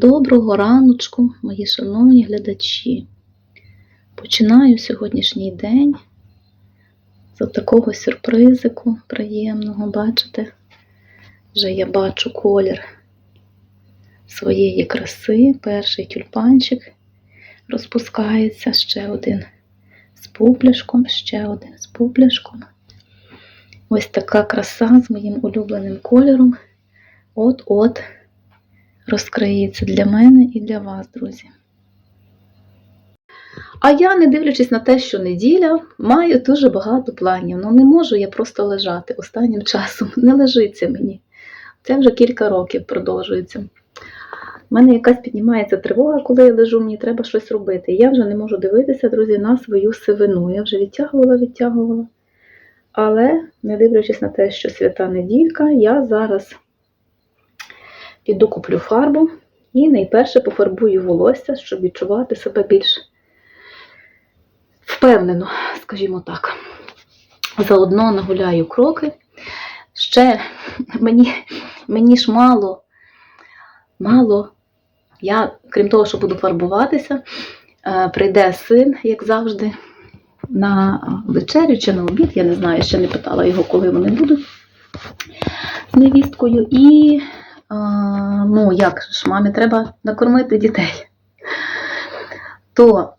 Доброго раночку, мої шановні глядачі. Починаю сьогоднішній день з такого сюрпризику приємного. Бачите? Вже я бачу колір своєї краси. Перший тюльпанчик розпускається, ще один з пупляшком, ще один з пупляшком. Ось така краса з моїм улюбленим кольором. От-от розкриється для мене і для вас, друзі. А я, не дивлячись на те, що неділя, маю дуже багато планів. Ну не можу я просто лежати останнім часом. Не лежиться мені. Це вже кілька років продовжується. У мене якась піднімається тривога, коли я лежу, мені треба щось робити. Я вже не можу дивитися, друзі, на свою сивину. Я вже відтягувала, відтягувала. Але, не дивлячись на те, що свята неділька, я зараз піду куплю фарбу і найперше пофарбую волосся, щоб відчувати себе більш впевнено, скажімо так. Заодно нагуляю кроки. Ще мені, мені ж мало, мало. Я, крім того, що буду фарбуватися, е, прийде син, як завжди, на вечерю чи на обід, я не знаю, ще не питала його, коли вони будуть з невісткою. І ну, як ж, мамі треба накормити дітей. То,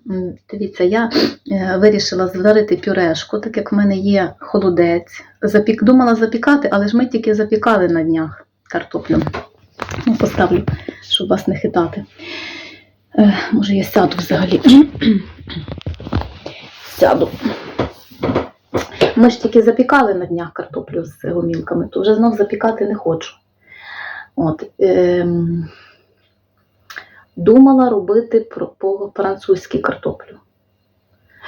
дивіться, я е, вирішила зварити пюрешку, так як в мене є холодець. Запік... Думала запікати, але ж ми тільки запікали на днях картоплю. Ну, поставлю, щоб вас не хитати. Е, може, я сяду взагалі. сяду. Ми ж тільки запікали на днях картоплю з гомілками, то вже знов запікати не хочу. От, ем, думала робити по-французьки картоплю.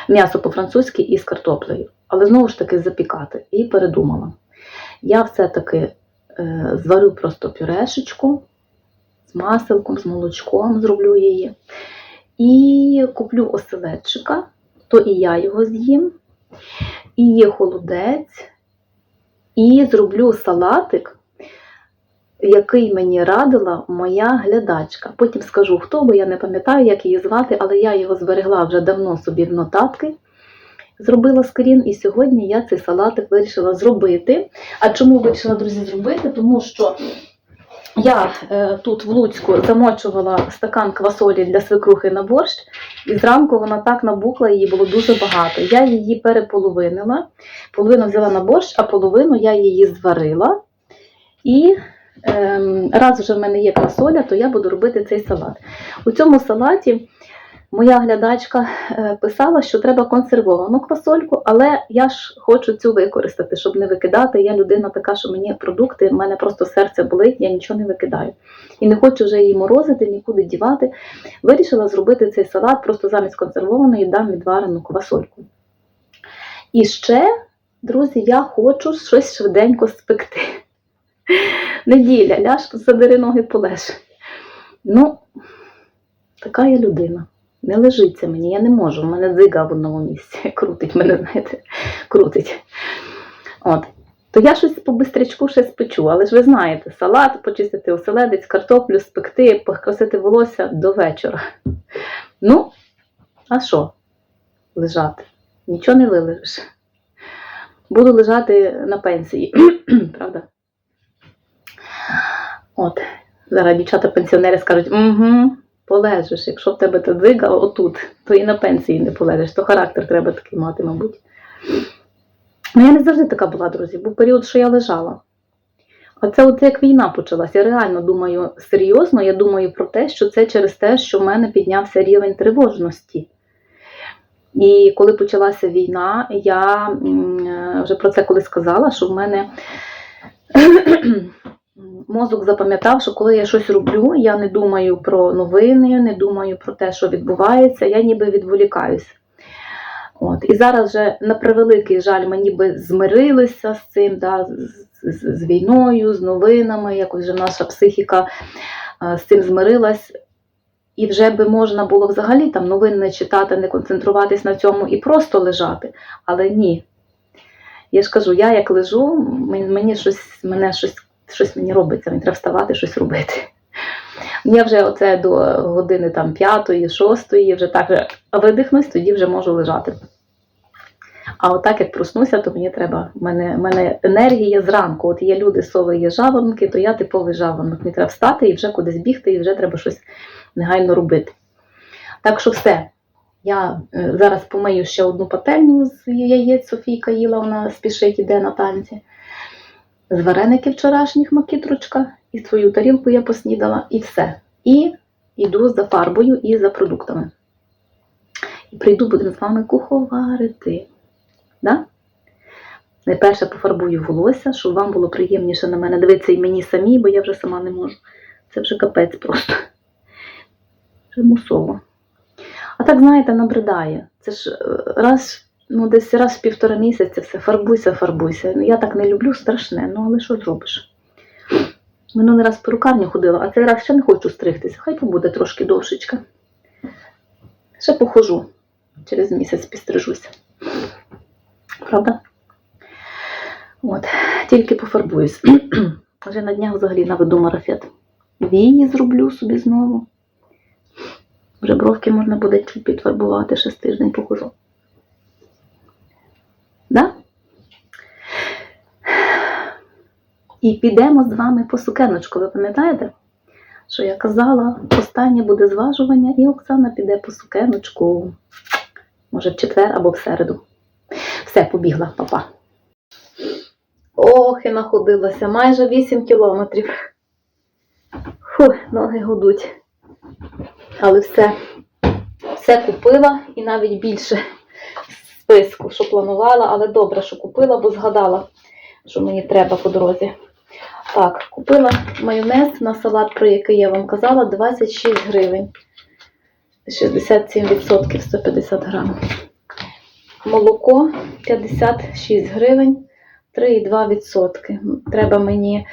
М'ясо по-французьки із картоплею. Але знову ж таки запікати. І передумала. Я все-таки е, зварю просто пюрешечку з маселком, з молочком, зроблю її. І куплю оселедчика, то і я його з'їм. І є холодець, і зроблю салатик який мені радила моя глядачка. Потім скажу, хто, бо я не пам'ятаю, як її звати, але я його зберегла вже давно собі в нотатки. Зробила скрін, і сьогодні я цей салатик вирішила зробити. А чому вирішила, друзі, зробити? Тому що я е, тут в Луцьку замочувала стакан квасолі для свекрухи на борщ, і зранку вона так набухла, її було дуже багато. Я її переполовинила, половину взяла на борщ, а половину я її зварила. І раз вже в мене є квасоля, то я буду робити цей салат. У цьому салаті моя глядачка е, писала, що треба консервовану квасольку, але я ж хочу цю використати, щоб не викидати. Я людина така, що мені продукти, в мене просто серце болить, я нічого не викидаю. І не хочу вже її морозити, нікуди дівати. Вирішила зробити цей салат просто замість консервованої дам відварену квасольку. І ще, друзі, я хочу щось швиденько спекти. Неділя, ляж, задери ноги полеж. Ну, така я людина. Не лежиться мені, я не можу. У мене дзига в одному місці. Крутить мене, знаєте, крутить. От. То я щось по бистрячку ще спечу, але ж ви знаєте, салат, почистити оселедець, картоплю, спекти, покрасити волосся до вечора. Ну, а що? Лежати? Нічого не вилежиш. Буду лежати на пенсії, правда? От, зараз дівчата-пенсіонери скажуть, угу, полежиш, якщо в тебе та дзига отут, то і на пенсії не полежиш, то характер треба такий мати, мабуть. Ну, я не завжди така була, друзі, був період, що я лежала. Оце от як війна почалася. Я реально думаю серйозно, я думаю про те, що це через те, що в мене піднявся рівень тривожності. І коли почалася війна, я вже про це колись сказала, що в мене мозок запам'ятав, що коли я щось роблю, я не думаю про новини, не думаю про те, що відбувається, я ніби відволікаюся. От. І зараз вже на превеликий жаль, ми ніби змирилися з цим, да, з, з, з війною, з новинами, якось вже наша психіка е, з цим змирилась. І вже би можна було взагалі там новин не читати, не концентруватись на цьому і просто лежати. Але ні. Я ж кажу, я як лежу, мені щось, мене щось, щось мені робиться, мені треба вставати, щось робити. Я вже оце до години там п'ятої, шостої, вже так вже видихнусь, тоді вже можу лежати. А отак, як проснуся, то мені треба. в мене, мене енергія зранку. От є люди, сови, є жаворонки, то я типовий жаворонок. Мені треба встати і вже кудись бігти, і вже треба щось негайно робити. Так що все. Я е, зараз помию ще одну пательню з яєць. Софійка їла, вона спішить, іде на танці. З вареників вчорашніх макітрочка, і свою тарілку я поснідала, і все. І йду за фарбою і за продуктами. І прийду, будемо з вами куховарити. Да? Найперше пофарбую волосся, щоб вам було приємніше на мене дивитися і мені самі, бо я вже сама не можу. Це вже капець просто. Вже мусово. А так, знаєте, набридає. Це ж е, раз, ну десь раз в півтора місяця все, фарбуйся, фарбуйся. Ну, Я так не люблю, страшне, ну але що зробиш? Минулий раз в перукарню ходила, а цей раз ще не хочу стригтися. Хай побуде трошки довшечка. Ще похожу. Через місяць підстрижуся. Правда? От, тільки пофарбуюсь. Вже на днях взагалі наведу марафет. Вії зроблю собі знову. Вже бровки можна буде чуть підфарбувати, ще з тиждень похожу. Да? І підемо з вами по сукеночку. Ви пам'ятаєте, що я казала, останнє буде зважування, і Оксана піде по сукеночку. Може, в четвер або в середу. Все, побігла, папа. Ох, і находилася майже 8 кілометрів. Фу, ноги гудуть. Але все, все купила і навіть більше списку, що планувала, але добре, що купила, бо згадала, що мені треба по дорозі. Так, купила майонез на салат, про який я вам казала, 26 гривень. 67% 150 грам. Молоко 56 гривень, 3,2%. Треба мені,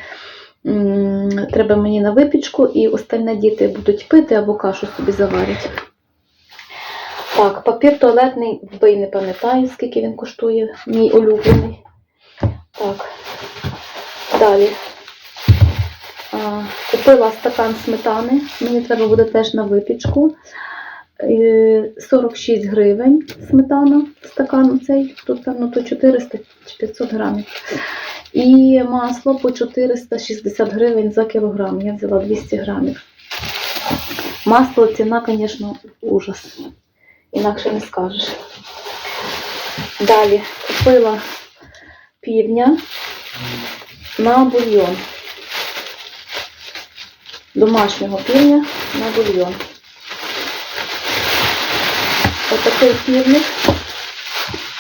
треба мені на випічку, і остальне діти будуть пити або кашу собі заварять. Так, папір туалетний, вбий не пам'ятаю, скільки він коштує, мій улюблений. Так, далі. А, Купила стакан сметани, мені треба буде теж на випічку. Е, 46 гривень сметана, стакан цей, тут певно то 400 чи 500 грамів. І масло по 460 гривень за кілограм. Я взяла 200 грамів. Масло ціна, звісно, ужас. Інакше не скажеш. Далі купила півня на бульйон. Домашнього півня на бульйон. Отакий півник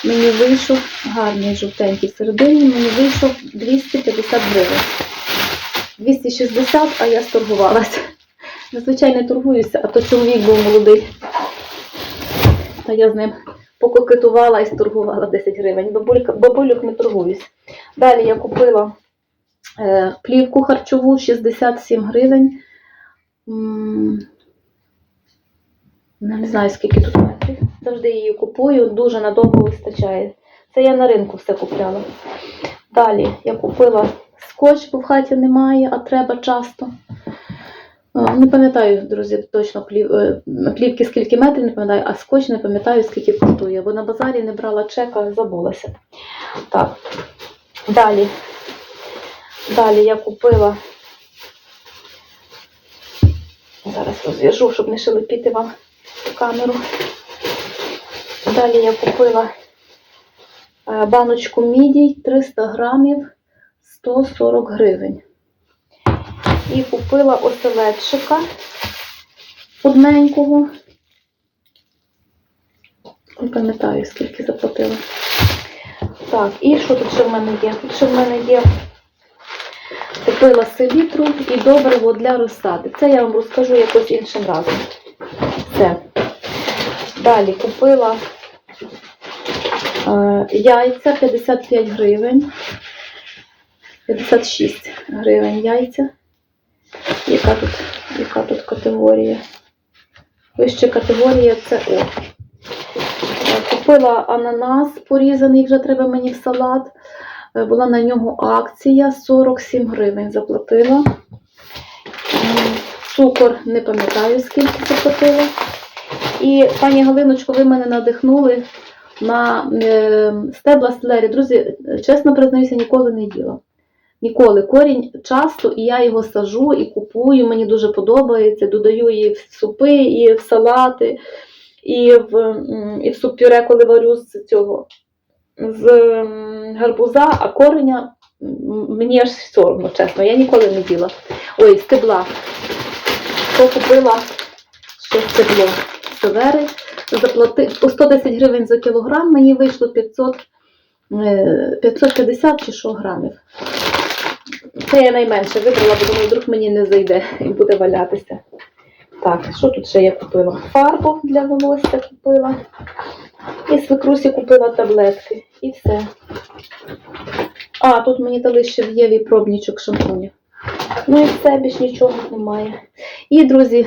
мені вийшов гарний жовтенький всередині, мені вийшов 250 гривень. 260, а я сторгувалася. Зазвичай не торгуюся, а то чоловік був молодий. Та я з ним пококетувала і сторгувала 10 гривень. Бабулюк не торгуюсь. Далі я купила е, плівку харчову 67 гривень. Ну, Не знаю, скільки тут метрів. Завжди її купую, дуже надовго вистачає. Це я на ринку все купляла. Далі я купила скотч, бо в хаті немає, а треба часто. Не пам'ятаю, друзі, точно е, плівки скільки метрів, не пам'ятаю, а скотч не пам'ятаю, скільки коштує, бо на базарі не брала чека, забулася. Так. Далі. Далі я купила. Зараз розв'яжу, щоб не шелепіти вам камеру. Далі я купила е, баночку мідій 300 грамів 140 гривень. І купила оселедчика одненького. Не пам'ятаю, скільки заплатила. Так, і що тут ще в мене є? Тут ще в мене є купила селітру і добриво для розсади. Це я вам розкажу якось іншим разом. Все. Далі купила е, яйця 55 гривень. 56 гривень яйця. Яка тут, яка тут категорія? Вища категорія це О. Е, Купила ананас порізаний, вже треба мені в салат. Е, Була на нього акція 47 гривень заплатила. Цукор, не пам'ятаю, скільки заплатила. І пані Галиночко, ви мене надихнули на е, стебла селері. Друзі, чесно признаюся, ніколи не їла. Ніколи. Корінь часто, і я його сажу і купую. Мені дуже подобається. Додаю її в супи, і в салати, і в, і в суп-пюре, коли варю з цього з гарбуза, а кореня мені аж соромно, чесно. Я ніколи не їла. Ой, стебла. То купила ще стебло селери. Заплати... По 110 гривень за кілограм мені вийшло 500, е, 550 чи що грамів. Це я найменше вибрала, бо думаю, вдруг мені не зайде і буде валятися. Так, що тут ще я купила? Фарбу для волосся купила. І свекрусі купила таблетки. І все. А, тут мені дали ще в Єві пробнічок шампунів. Ну і все, більш нічого немає. І, друзі,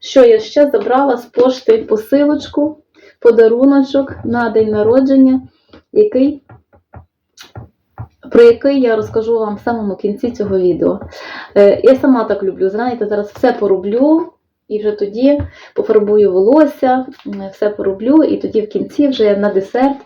що я ще забрала з пошти посилочку, подаруночок на день народження, який, про який я розкажу вам в самому кінці цього відео. Е, я сама так люблю, знаєте, зараз все пороблю. І вже тоді пофарбую волосся, все пороблю, і тоді в кінці вже на десерт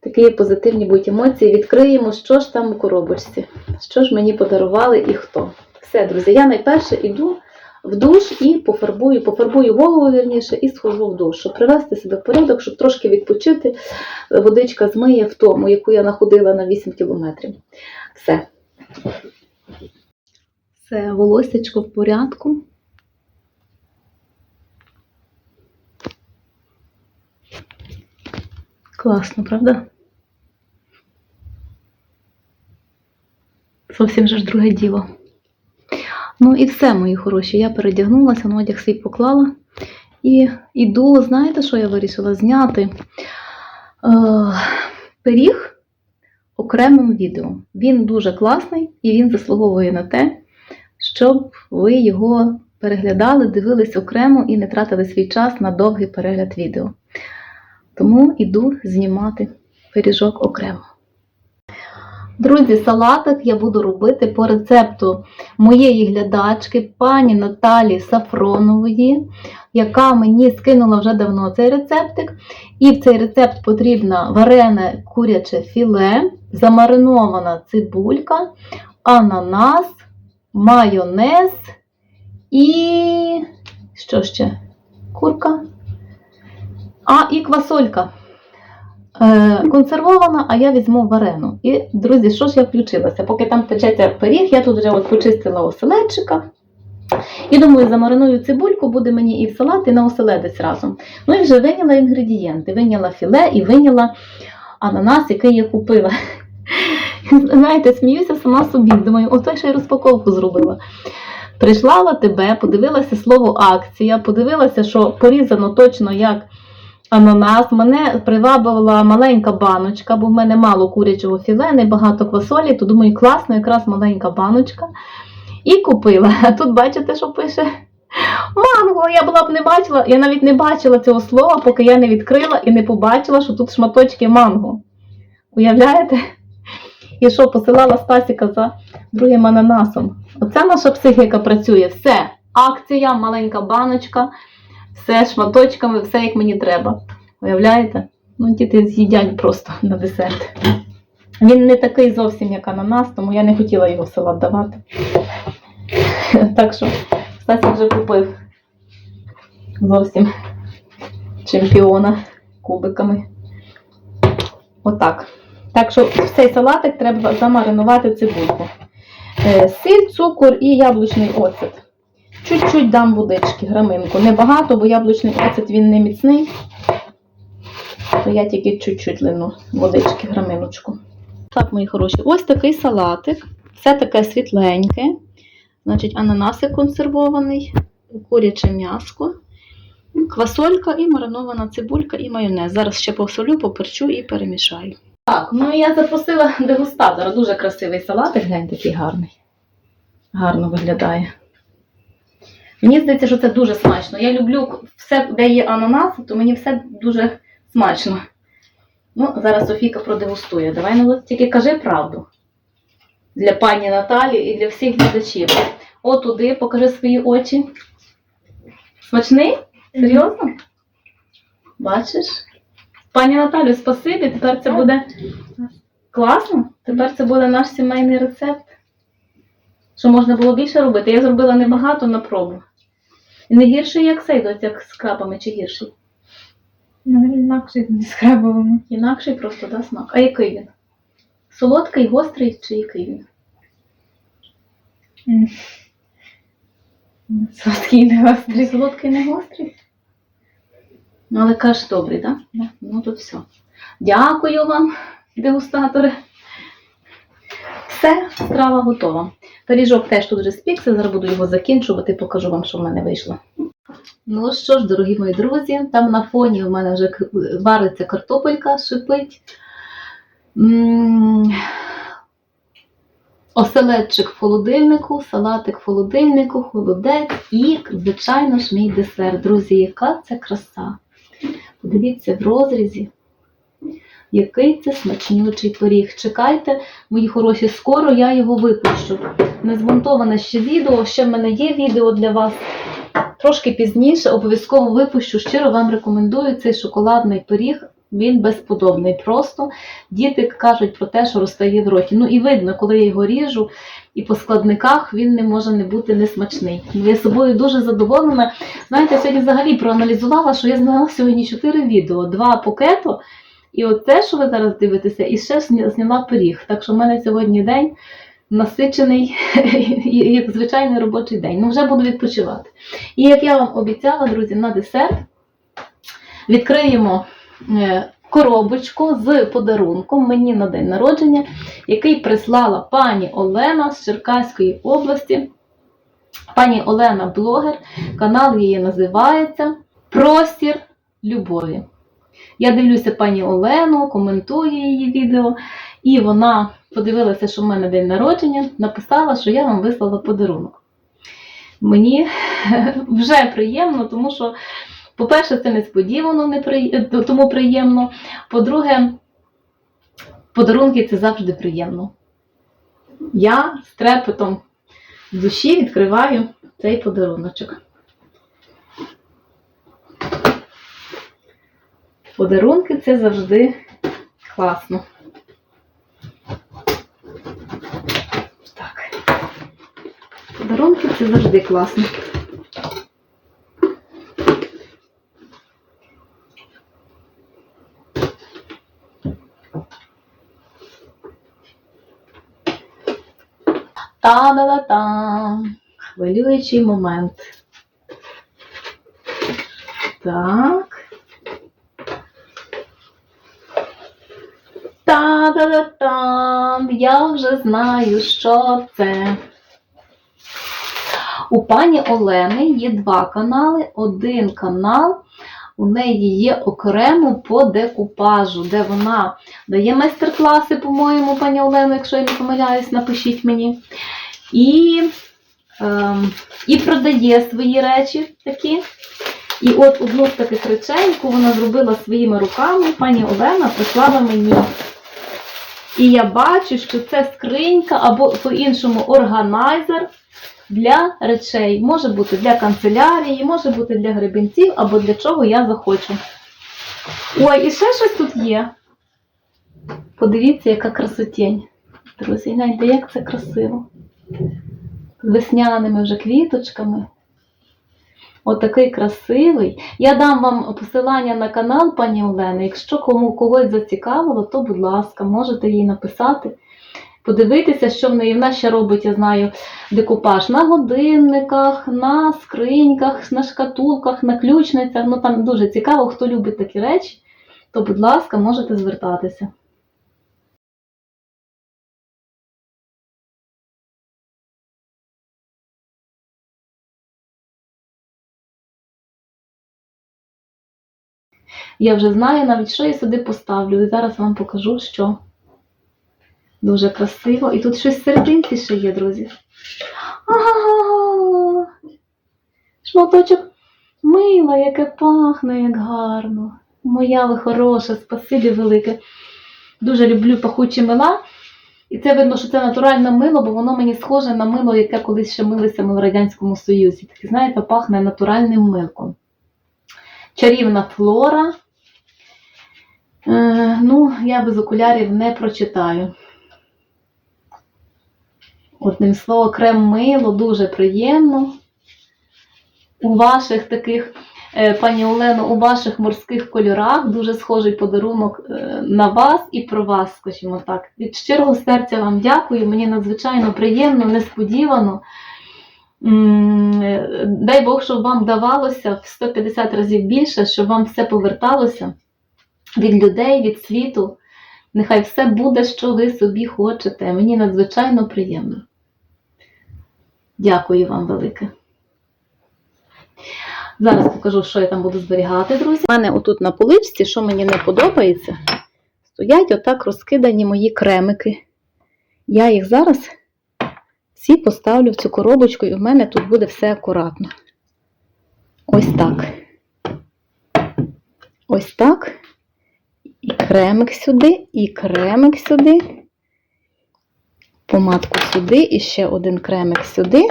такі позитивні будуть емоції. Відкриємо, що ж там у коробочці, що ж мені подарували і хто. Все, друзі, я найперше йду в душ і пофарбую, пофарбую голову вірніше, і схожу в душ, щоб привести себе в порядок, щоб трошки відпочити. Водичка змиє в тому, яку я находила на 8 кілометрів. Все. Все, волосечко в порядку. Класно, правда? Зовсім же ж друге діло. Ну і все, мої хороші. Я передягнулася, на одяг свій поклала. І іду, знаєте, що я вирішила? Зняти е, пиріг окремим відео. Він дуже класний і він заслуговує на те, щоб ви його переглядали, дивились окремо і не тратили свій час на довгий перегляд відео. Тому іду знімати пиріжок окремо. Друзі, салатик я буду робити по рецепту моєї глядачки, пані Наталі Сафронової, яка мені скинула вже давно цей рецептик. І в цей рецепт потрібно варене куряче філе, замаринована цибулька, ананас, майонез і що ще? Курка. А, і квасолька. Е, консервована, а я візьму варену. І, друзі, що ж я включилася? Поки там печеться пиріг, я тут вже от почистила оселедчика. І думаю, замариную цибульку, буде мені і в салат, і на оселедець разом. Ну і вже виняла інгредієнти. Виняла філе і виняла ананас, який я купила. Знаєте, сміюся сама собі. Думаю, ото ще й розпаковку зробила. Прийшла АТБ, подивилася слово акція, подивилася, що порізано точно як ананас. Мене привабила маленька баночка, бо в мене мало курячого філе, не багато квасолі, то думаю, класно, якраз маленька баночка. І купила. А тут бачите, що пише? Манго, я була б не бачила, я навіть не бачила цього слова, поки я не відкрила і не побачила, що тут шматочки манго. Уявляєте? І що, посилала Стасіка за другим ананасом. Оце наша психіка працює. Все. Акція, маленька баночка, все шматочками, все як мені треба. Уявляєте? Ну, діти з'їдять просто на десерт. Він не такий зовсім, як ананас, тому я не хотіла його в салат давати. Так що Стасік вже купив зовсім чемпіона кубиками. Отак. Так що в цей салатик треба замаринувати цибульку. Е, Сіль, цукор і яблучний оцет. Чуть-чуть дам водички, граминку. Небагато, бо яблучний оцет він не міцний. То я тільки чуть-чуть лину водички, граминочку. Так, мої хороші, ось такий салатик. Все таке світленьке. Значить, ананасик консервований, куряче м'яско, квасолька і маринована цибулька і майонез. Зараз ще посолю, поперчу і перемішаю. Так, ну я запросила дегустатора. Дуже красивий салатик, глянь, такий гарний. Гарно виглядає. Мені здається, що це дуже смачно. Я люблю все, де є ананас, то мені все дуже смачно. Ну, зараз Софійка продегустує. Давай ну, тільки кажи правду. Для пані Наталі і для всіх глядачів. Отуди, покажи свої очі. Смачний? Серйозно? Бачиш? Пані Наталю, спасибі. Тепер це буде класно. Тепер це буде наш сімейний рецепт. Що можна було більше робити? Я зробила небагато на пробу. І не гірший, як сейдоць, як з крабами, чи гірший. Ну, він інакше не скрабовому. Інакший просто да, смак. А який він? Солодкий, гострий чи який він? Сладкий не гострий. солодкий не гострий. Ну, але кажеш добрий, так? Да? Ну то все. Дякую вам, дегустатори. Все, страва готова. Пиріжок теж тут вже спікся, зараз буду його закінчувати, покажу вам, що в мене вийшло. Ну що ж, дорогі мої друзі, там на фоні в мене вже вариться картопелька, шипить. Оселедчик в холодильнику, салатик в холодильнику, холодець і, звичайно ж, мій десерт. Друзі, яка це краса. Подивіться в розрізі, який це смачнючий пиріг. Чекайте, мої хороші, скоро я його випущу. Не змонтоване ще відео, ще в мене є відео для вас. Трошки пізніше обов'язково випущу. Щиро вам рекомендую цей шоколадний пиріг. Він безподобний. Просто діти кажуть про те, що розтає в роті. Ну і видно, коли я його ріжу, і по складниках він не може не бути несмачний. Я собою дуже задоволена. Знаєте, сьогодні взагалі проаналізувала, що я зняла сьогодні чотири відео, два пакету. І от те, що ви зараз дивитеся, і ще зняла пиріг. Так що в мене сьогодні день насичений, як звичайний робочий день. Ну, вже буду відпочивати. І як я вам обіцяла, друзі, на десерт відкриємо е, коробочку з подарунком мені на день народження, який прислала пані Олена з Черкаської області. Пані Олена блогер, канал її називається Простір любові. Я дивлюся пані Олену, коментую її відео, і вона подивилася, що в мене день народження, написала, що я вам вислала подарунок. Мені вже приємно, тому що, по-перше, це несподівано, тому приємно. По-друге, подарунки це завжди приємно. Я з трепетом в душі відкриваю цей подаруночок. Подарунки це завжди класно. Так. Подарунки це завжди класно. Та-да-да-там! Хвилюючий момент. Так. Та-да-да-там! Я вже знаю, що це. У пані Олени є два канали. Один канал у неї є окремо по декупажу, де вона дає майстер-класи, по-моєму, пані Олено, якщо я не помиляюсь, напишіть мені. І, ем, і продає свої речі такі. І от одну з таких речей, яку вона зробила своїми руками, пані Олена прислала мені. І я бачу, що це скринька або по-іншому органайзер для речей. Може бути для канцелярії, може бути для гребінців або для чого я захочу. Ой, і ще щось тут є. Подивіться, яка красотень. Друзі, гляньте, як це красиво. З весняними вже квіточками. Отакий красивий. Я дам вам посилання на канал пані Олени. Якщо кому когось зацікавило, то, будь ласка, можете їй написати, подивитися, що в неї вона ще робить, я знаю, декупаж на годинниках, на скриньках, на шкатулках, на ключницях. Ну там дуже цікаво, хто любить такі речі, то, будь ласка, можете звертатися. Я вже знаю навіть, що я сюди поставлю. І зараз вам покажу, що дуже красиво. І тут щось серединці ще є, друзі. Ага! Шматочок мила, яке пахне, як гарно. Моя ви хороша, спасибі велике. Дуже люблю пахучі мила. І це видно, що це натуральне мило, бо воно мені схоже на мило, яке колись ще милися ми в Радянському Союзі. Таке, знаєте, пахне натуральним милком. Чарівна флора. Е, ну, я без окулярів не прочитаю. Одним словом, крем мило дуже приємно. У ваших таких, е, пані Олено, у ваших морських кольорах дуже схожий подарунок е, на вас і про вас, скажімо так. Від щирого серця вам дякую. Мені надзвичайно приємно, несподівано. Дай Бог, щоб вам давалося в 150 разів більше, щоб вам все поверталося від людей, від світу. Нехай все буде, що ви собі хочете. Мені надзвичайно приємно. Дякую вам велике. Зараз покажу, що я там буду зберігати, друзі. У мене отут на поличці, що мені не подобається, стоять отак розкидані мої кремики. Я їх зараз всі поставлю в цю коробочку, і в мене тут буде все акуратно. Ось так. Ось так. Кремик сюди, і кремик сюди. Помадку сюди, і ще один кремик сюди.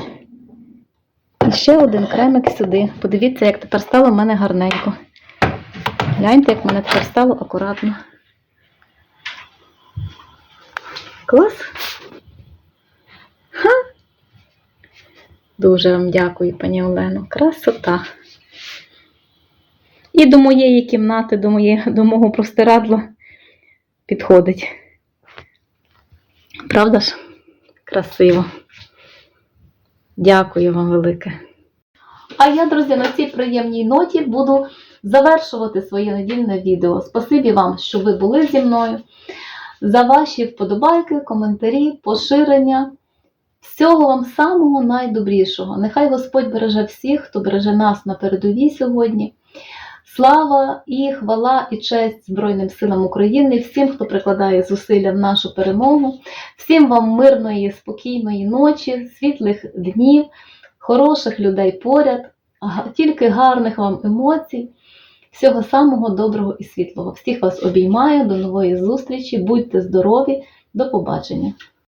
І ще один кремик сюди. Подивіться, як тепер стало в мене гарненько. Гляньте, як в мене тепер стало акуратно. Клас. Ха. Дуже вам дякую, пані Олено. Красота. І до моєї кімнати, до, моє, до мого простирадла підходить. Правда ж? Красиво. Дякую вам велике. А я, друзі, на цій приємній ноті буду завершувати своє недільне відео. Спасибі вам, що ви були зі мною. За ваші вподобайки, коментарі, поширення. Всього вам самого найдобрішого. Нехай Господь береже всіх, хто береже нас на передовій сьогодні. Слава і хвала і честь Збройним силам України, всім, хто прикладає зусилля в нашу перемогу, всім вам мирної, спокійної ночі, світлих днів, хороших людей поряд, тільки гарних вам емоцій, всього самого доброго і світлого. Всіх вас обіймаю, до нової зустрічі, будьте здорові, до побачення!